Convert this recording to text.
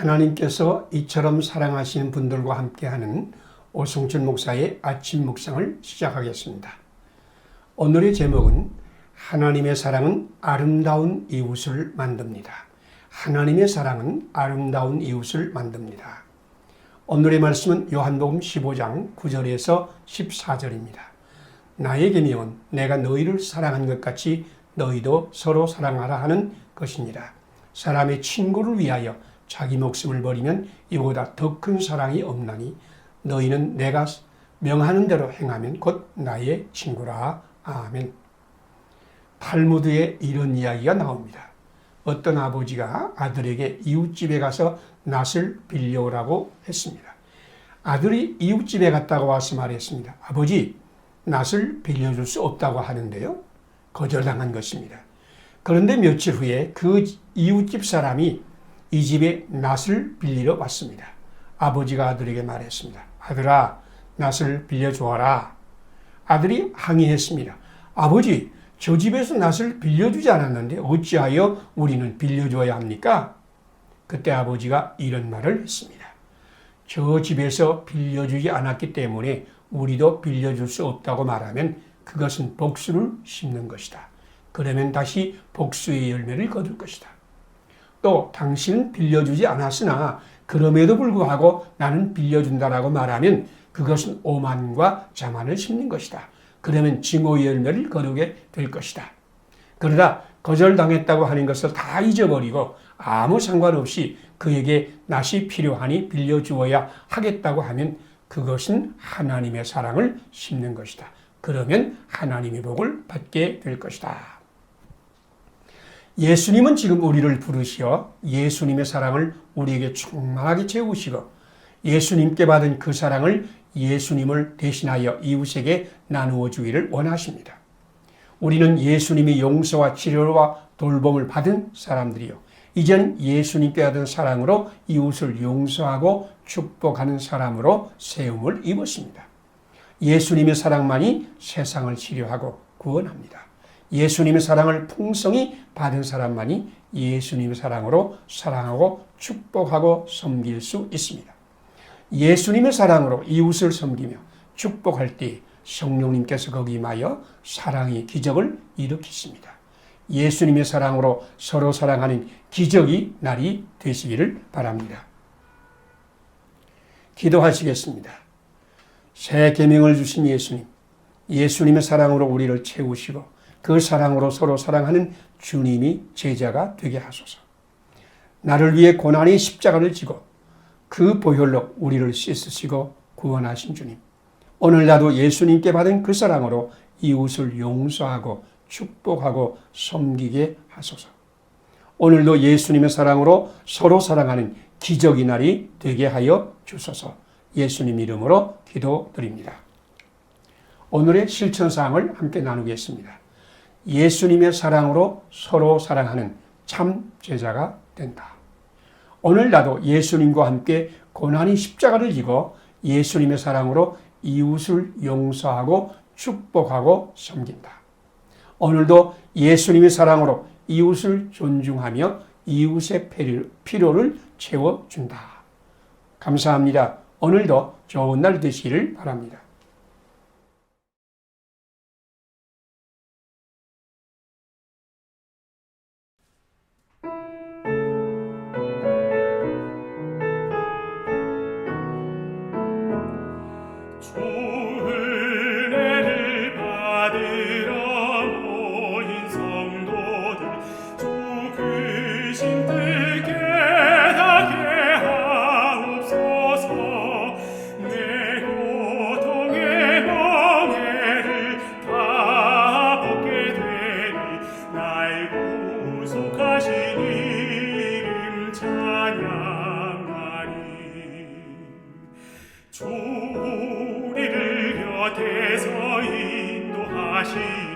하나님께서 이처럼 사랑하시는 분들과 함께하는 오성춘 목사의 아침 묵상을 시작하겠습니다. 오늘의 제목은 하나님의 사랑은 아름다운 이웃을 만듭니다. 하나님의 사랑은 아름다운 이웃을 만듭니다. 오늘의 말씀은 요한복음 15장 9절에서 14절입니다. 나의 계명은 내가 너희를 사랑한 것 같이 너희도 서로 사랑하라 하는 것이니라. 사람의 친구를 위하여 자기 목숨을 버리면 이보다 더 큰 사랑이 없나니 너희는 내가 명하는 대로 행하면 곧 나의 친구라. 아멘. 탈무드에 이런 이야기가 나옵니다. 어떤 아버지가 아들에게 이웃집에 가서 낫을 빌려오라고 했습니다. 아들이 이웃집에 갔다가 와서 말했습니다. 아버지, 낫을 빌려줄 수 없다고 하는데요. 거절당한 것입니다. 그런데 며칠 후에 그 이웃집 사람이 이 집에 낫을 빌리러 왔습니다. 아버지가 아들에게 말했습니다. 아들아, 낫을 빌려주어라. 아들이 항의했습니다. 아버지, 저 집에서 낫을 빌려주지 않았는데 어찌하여 우리는 빌려줘야 합니까? 그때 아버지가 이런 말을 했습니다. 저 집에서 빌려주지 않았기 때문에 우리도 빌려줄 수 없다고 말하면 그것은 복수를 심는 것이다. 그러면 다시 복수의 열매를 거둘 것이다. 또 당신은 빌려주지 않았으나 그럼에도 불구하고 나는 빌려준다라고 말하면 그것은 오만과 자만을 심는 것이다. 그러면 증오의 열매를 거두게 될 것이다. 그러나 거절당했다고 하는 것을 다 잊어버리고 아무 상관없이 그에게 낫이 필요하니 빌려주어야 하겠다고 하면 그것은 하나님의 사랑을 심는 것이다. 그러면 하나님의 복을 받게 될 것이다. 예수님은 지금 우리를 부르시어 예수님의 사랑을 우리에게 충만하게 채우시고 예수님께 받은 그 사랑을 예수님을 대신하여 이웃에게 나누어 주기를 원하십니다. 우리는 예수님의 용서와 치료와 돌봄을 받은 사람들이요. 이젠 예수님께 받은 사랑으로 이웃을 용서하고 축복하는 사람으로 세움을 입었습니다. 예수님의 사랑만이 세상을 치료하고 구원합니다. 예수님의 사랑을 풍성히 받은 사람만이 예수님의 사랑으로 사랑하고 축복하고 섬길 수 있습니다. 예수님의 사랑으로 이웃을 섬기며 축복할 때 성령님께서 거기 임하여 사랑의 기적을 일으키십니다. 예수님의 사랑으로 서로 사랑하는 기적이 날이 되시기를 바랍니다. 기도하시겠습니다. 새 계명을 주신 예수님, 예수님의 사랑으로 우리를 채우시고 그 사랑으로 서로 사랑하는 주님이 제자가 되게 하소서. 나를 위해 고난의 십자가를 지고 그 보혈로 우리를 씻으시고 구원하신 주님. 오늘 나도 예수님께 받은 그 사랑으로 이웃을 용서하고 축복하고 섬기게 하소서. 오늘도 예수님의 사랑으로 서로 사랑하는 기적의 날이 되게 하여 주소서. 예수님 이름으로 기도드립니다. 오늘의 실천 사항을 함께 나누겠습니다. 예수님의 사랑으로 서로 사랑하는 참 제자가 된다. 오늘 나도 예수님과 함께 고난의 십자가를 지고 예수님의 사랑으로 이웃을 용서하고 축복하고 섬긴다. 오늘도 예수님의 사랑으로 이웃을 존중하며 이웃의 필요를 채워준다. 감사합니다. 오늘도 좋은 날 되시기를 바랍니다. 주 우